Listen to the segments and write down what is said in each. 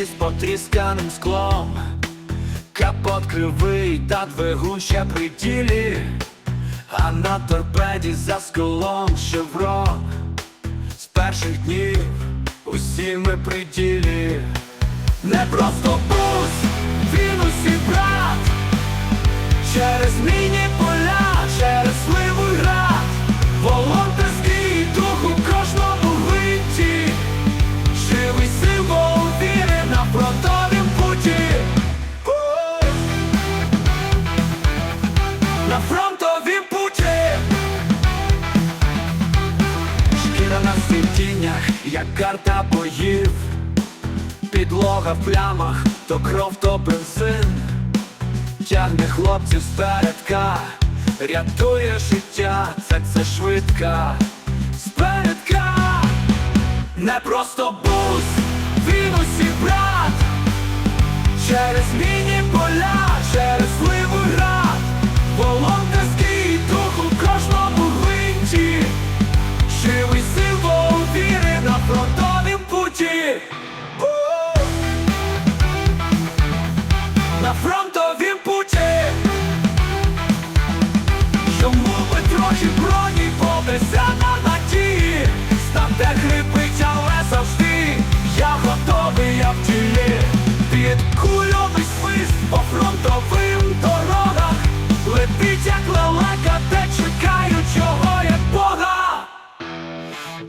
Із потрісканим склом. Капот кривий та двигун ще при ділі. А на торпеді за сколом шеврон. З перших днів Через міні поля, через сливу град. Волонтерський дух у кожному гвинті Живий символ віри на фронтовім путі! На фронтовім путі. Шкіра на світіннях, як карта боїв. Підлога в плямах, то кров, то бензин Тягне хлопців спередка, рятує життя, це це швидка, спередка, не просто бус, він усіх брат, через міні Летить, як лелека, де чекають чого як Бога.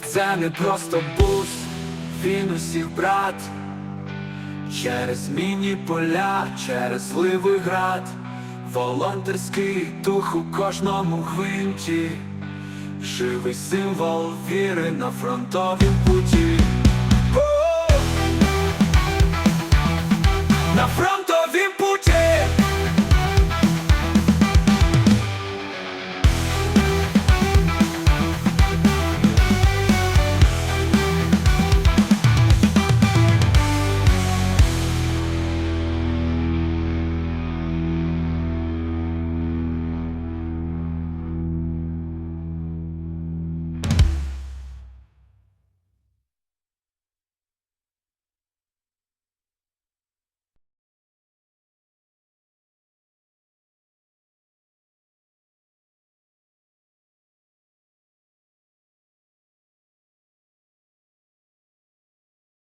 Це не просто бус, він усіх брат. Через міні поля, через сливий град, волонтерський дух у кожному гвинті, живий символ віри на фронтовім путі.